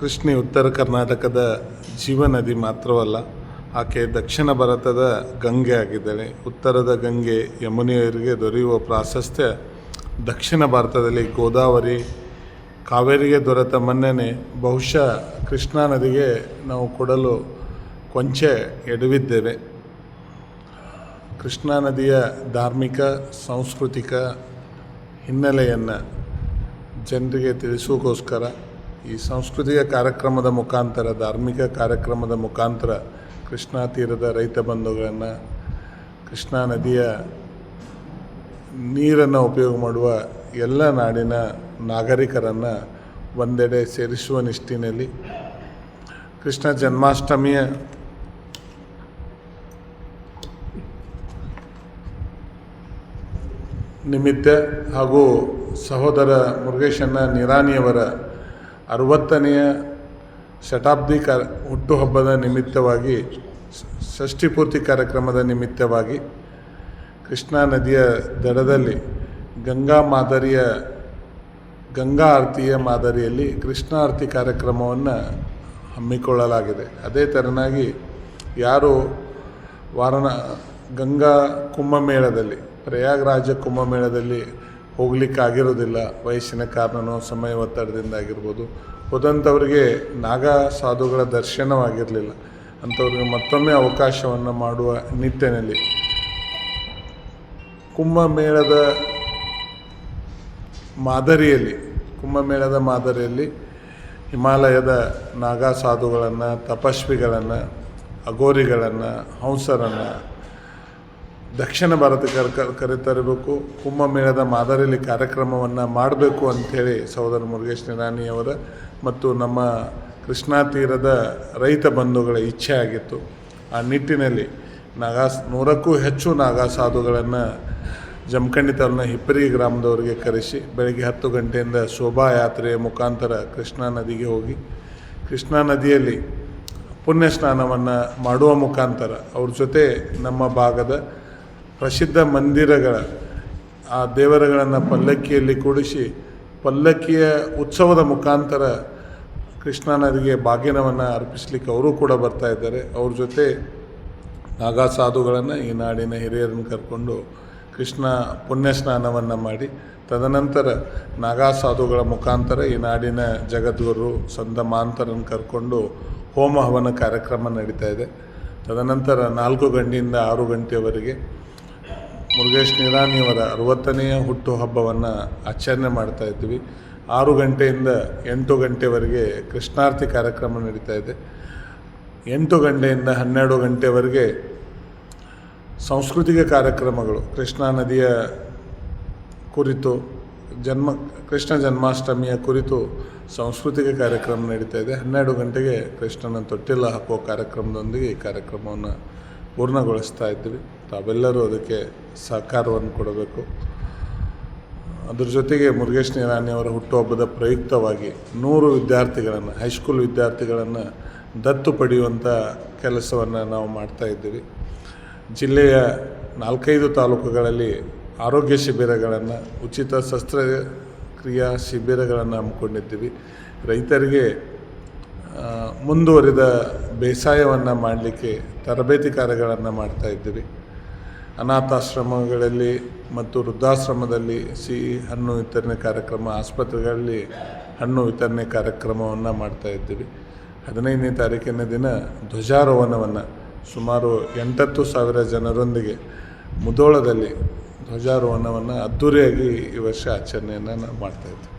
ಕೃಷ್ಣಿ ಉತ್ತರ ಕರ್ನಾಟಕದ ಜೀವನದಿ ಮಾತ್ರವಲ್ಲ, ಆಕೆ ದಕ್ಷಿಣ ಭಾರತದ ಗಂಗೆ ಆಗಿದ್ದಾಳೆ. ಉತ್ತರದ ಗಂಗೆ ಯಮುನಿಯರಿಗೆ ದೊರೆಯುವ ಪ್ರಾಶಸ್ತ್ಯ ದಕ್ಷಿಣ ಭಾರತದಲ್ಲಿ ಗೋದಾವರಿ, ಕಾವೇರಿಗೆ ದೊರೆತ ಮನ್ನಣೆ. ಬಹುಶಃ ಕೃಷ್ಣಾ ನದಿಗೆ ನಾವು ಕೊಡಲು ಕೊಂಚ ಎಡವಿದ್ದೇವೆ. ಕೃಷ್ಣಾ ನದಿಯ ಧಾರ್ಮಿಕ, ಸಾಂಸ್ಕೃತಿಕ ಹಿನ್ನೆಲೆಯನ್ನು ಜನರಿಗೆ ತಿಳಿಸುವುದಕ್ಕೋಸ್ಕರ ಈ ಸಾಂಸ್ಕೃತಿಕ ಕಾರ್ಯಕ್ರಮದ ಮುಖಾಂತರ, ಧಾರ್ಮಿಕ ಕಾರ್ಯಕ್ರಮದ ಮುಖಾಂತರ ಕೃಷ್ಣಾ ತೀರದ ರೈತ ಬಂಧುಗಳನ್ನು, ಕೃಷ್ಣಾ ನದಿಯ ನೀರನ್ನು ಉಪಯೋಗ ಮಾಡುವ ಎಲ್ಲ ನಾಡಿನ ನಾಗರಿಕರನ್ನು ಒಂದೆಡೆ ಸೇರಿಸುವ ನಿಷ್ಟಿನಲ್ಲಿ ಕೃಷ್ಣ ಜನ್ಮಾಷ್ಟಮಿಯ ನಿಮಿತ್ತ ಹಾಗೂ ಸಹೋದರ ಮುರುಗೇಶನ್ನ ನಿರಾಣಿಯವರ ಅರವತ್ತನೆಯ ಶತಾಬ್ದಿ ಕ ಹುಟ್ಟುಹಬ್ಬದ ನಿಮಿತ್ತವಾಗಿ ಷಷ್ಠಿಪೂರ್ತಿ ಕಾರ್ಯಕ್ರಮದ ನಿಮಿತ್ತವಾಗಿ ಕೃಷ್ಣಾ ನದಿಯ ದಡದಲ್ಲಿ ಗಂಗಾ ಮಾದರಿಯ, ಗಂಗಾ ಆರತಿಯ ಮಾದರಿಯಲ್ಲಿ ಕೃಷ್ಣ ಆರತಿ ಕಾರ್ಯಕ್ರಮವನ್ನು ಹಮ್ಮಿಕೊಳ್ಳಲಾಗಿದೆ. ಅದೇ ತೆರನಾಗಿ ಯಾರು ವಾರಣ ಗಂಗಾ ಕುಂಭಮೇಳದಲ್ಲಿ ಪ್ರಯಾಗರಾಜ ಕುಂಭಮೇಳದಲ್ಲಿ ಹೋಗ್ಲಿಕ್ಕಾಗಿರೋದಿಲ್ಲ. ವಯಸ್ಸಿನ ಕಾರಣನೋ, ಸಮಯ ಒತ್ತಡದಿಂದ ಆಗಿರ್ಬೋದು. ಹೋದಂಥವ್ರಿಗೆ ನಾಗ ಸಾಧುಗಳ ದರ್ಶನವಾಗಿರಲಿಲ್ಲ. ಅಂಥವ್ರಿಗೆ ಮತ್ತೊಮ್ಮೆ ಅವಕಾಶವನ್ನು ಮಾಡುವ ನಿಟ್ಟಿನಲ್ಲಿ. ಕುಂಭಮೇಳದ ಮಾದರಿಯಲ್ಲಿ ಕುಂಭಮೇಳದ ಮಾದರಿಯಲ್ಲಿ ಹಿಮಾಲಯದ ನಾಗಾ ಸಾಧುಗಳನ್ನು, ತಪಸ್ವಿಗಳನ್ನು ಅಗೋರಿಗಳನ್ನು ಹಂಸರನ್ನು ದಕ್ಷಿಣ ಭಾರತಕ್ಕೆ ಕರ್ ಕರ್ ಕರೆತರಬೇಕು. ಕುಂಭಮೇಳದ ಮಾದರಿಯಲ್ಲಿ ಕಾರ್ಯಕ್ರಮವನ್ನು ಮಾಡಬೇಕು ಅಂಥೇಳಿ ಸಹೋದರ ಮುರುಗೇಶ್ ನಿರಾಣಿಯವರ ಮತ್ತು ನಮ್ಮ ಕೃಷ್ಣಾ ತೀರದ ರೈತ ಬಂಧುಗಳ ಇಚ್ಛೆ ಆಗಿತ್ತು. ಆ ನಿಟ್ಟಿನಲ್ಲಿ ನಾಗಾ ನೂರಕ್ಕೂ ಹೆಚ್ಚು ನಾಗಾ ಸಾಧುಗಳನ್ನು ಜಮಖಂಡಿ ತಾಲೂನ ಹಿಪ್ಪರಿ ಗ್ರಾಮದವರಿಗೆ ಕರೆಸಿ ಬೆಳಗ್ಗೆ ಹತ್ತು ಗಂಟೆಯಿಂದ ಶೋಭಾಯಾತ್ರೆಯ ಮುಖಾಂತರ ಕೃಷ್ಣಾ ನದಿಗೆ ಹೋಗಿ ಕೃಷ್ಣಾ ನದಿಯಲ್ಲಿ ಪುಣ್ಯ ಸ್ನಾನವನ್ನು ಮಾಡುವ ಮುಖಾಂತರ ಅವ್ರ ಜೊತೆ ನಮ್ಮ ಭಾಗದ ಪ್ರಸಿದ್ಧ ಮಂದಿರಗಳ, ಆ ದೇವರುಗಳನ್ನು ಪಲ್ಲಕ್ಕಿಯಲ್ಲಿ ಕೂಡಿಸಿ ಪಲ್ಲಕ್ಕಿಯ ಉತ್ಸವದ ಮುಖಾಂತರ ಕೃಷ್ಣ ನದಿಗೆ ಬಾಗಿನವನ್ನು ಅರ್ಪಿಸಲಿಕ್ಕೆ ಅವರು ಕೂಡ ಬರ್ತಾ ಇದ್ದಾರೆ. ಅವ್ರ ಜೊತೆ ನಾಗಾ ಸಾಧುಗಳನ್ನು ಈ ನಾಡಿನ ಹಿರಿಯರನ್ನು ಕರ್ಕೊಂಡು ಕೃಷ್ಣ ಪುಣ್ಯ ಸ್ನಾನವನ್ನು ಮಾಡಿ, ತದನಂತರ ನಾಗಾ ಸಾಧುಗಳ ಮುಖಾಂತರ ಈ ನಾಡಿನ ಜಗದ್ಗುರು ಸಂತ ಮಾಂತರನ್ನು ಕರ್ಕೊಂಡು ಹೋಮ ಹವನ ಕಾರ್ಯಕ್ರಮ ನಡೀತಾ ಇದೆ. ತದನಂತರ ನಾಲ್ಕು ಗಂಟೆಯಿಂದ ಆರು ಗಂಟೆಯವರೆಗೆ ಮುರುಗೇಶ್ ನಿರಾಣಿಯವರ ಅರವತ್ತನೆಯ ಹುಟ್ಟುಹಬ್ಬವನ್ನು ಆಚರಣೆ ಮಾಡ್ತಾ ಇದ್ವಿ ಆರು ಗಂಟೆಯಿಂದ ಎಂಟು ಗಂಟೆವರೆಗೆ ಕೃಷ್ಣಾರ್ತಿ ಕಾರ್ಯಕ್ರಮ ನಡೀತಾ ಇದೆ. ಎಂಟು ಗಂಟೆಯಿಂದ ಹನ್ನೆರಡು ಗಂಟೆವರೆಗೆ ಸಾಂಸ್ಕೃತಿಕ ಕಾರ್ಯಕ್ರಮಗಳು, ಕೃಷ್ಣಾ ನದಿಯ ಕುರಿತು, ಜನ್ಮ, ಕೃಷ್ಣ ಜನ್ಮಾಷ್ಟಮಿಯ ಕುರಿತು ಸಾಂಸ್ಕೃತಿಕ ಕಾರ್ಯಕ್ರಮ ನಡೀತಾ ಇದೆ. ಹನ್ನೆರಡು ಗಂಟೆಗೆ ಕೃಷ್ಣನ ತೊಟ್ಟಿಲ್ಲ ಹಾಕುವ ಕಾರ್ಯಕ್ರಮದೊಂದಿಗೆ ಈ ಕಾರ್ಯಕ್ರಮವನ್ನು ಪೂರ್ಣಗೊಳಿಸ್ತಾ ಇದ್ವಿ ತಾವೆಲ್ಲರೂ ಅದಕ್ಕೆ ಸಹಕಾರವನ್ನು ಕೊಡಬೇಕು. ಅದ್ರ ಜೊತೆಗೆ ಮುರುಗೇಶ್ ನಿರಾಣಿಯವರ ಹುಟ್ಟುಹಬ್ಬದ ಪ್ರಯುಕ್ತವಾಗಿ ನೂರು ವಿದ್ಯಾರ್ಥಿಗಳನ್ನು, ಹೈಸ್ಕೂಲ್ ವಿದ್ಯಾರ್ಥಿಗಳನ್ನು ದತ್ತು ಪಡೆಯುವಂಥ ಕೆಲಸವನ್ನು ನಾವು ಮಾಡ್ತಾ ಇದ್ದೀವಿ. ಜಿಲ್ಲೆಯ ನಾಲ್ಕೈದು ತಾಲೂಕುಗಳಲ್ಲಿ ಆರೋಗ್ಯ ಶಿಬಿರಗಳನ್ನು, ಉಚಿತ ಶಸ್ತ್ರಕ್ರಿಯಾ ಶಿಬಿರಗಳನ್ನು ಹಮ್ಮಿಕೊಂಡಿದ್ದೀವಿ. ರೈತರಿಗೆ ಮುಂದುವರಿದ ಬೇಸಾಯವನ್ನು ಮಾಡಲಿಕ್ಕೆ ತರಬೇತಿ ಕಾರ್ಯಗಳನ್ನು ಮಾಡ್ತಾ ಇದ್ದೀವಿ. ಅನಾಥಾಶ್ರಮಗಳಲ್ಲಿ ಮತ್ತು ವೃದ್ಧಾಶ್ರಮದಲ್ಲಿ ಸಿ ಹಣ್ಣು ವಿತರಣೆ ಕಾರ್ಯಕ್ರಮ, ಆಸ್ಪತ್ರೆಗಳಲ್ಲಿ ಹಣ್ಣು ವಿತರಣೆ ಕಾರ್ಯಕ್ರಮವನ್ನು ಮಾಡ್ತಾ ಇದ್ದೀವಿ. ಹದಿನೈದನೇ ತಾರೀಕಿನ ದಿನ ಧ್ವಜಾರೋಹಣವನ್ನು ಸುಮಾರು ಎಂಟತ್ತು ಸಾವಿರ ಜನರೊಂದಿಗೆ ಮುದೋಳದಲ್ಲಿ ಧ್ವಜಾರೋಹಣವನ್ನು ಅದ್ಧೂರಿಯಾಗಿ ಈ ವರ್ಷ ಆಚರಣೆಯನ್ನು ನಾವು ಮಾಡ್ತಾಯಿದ್ದೀವಿ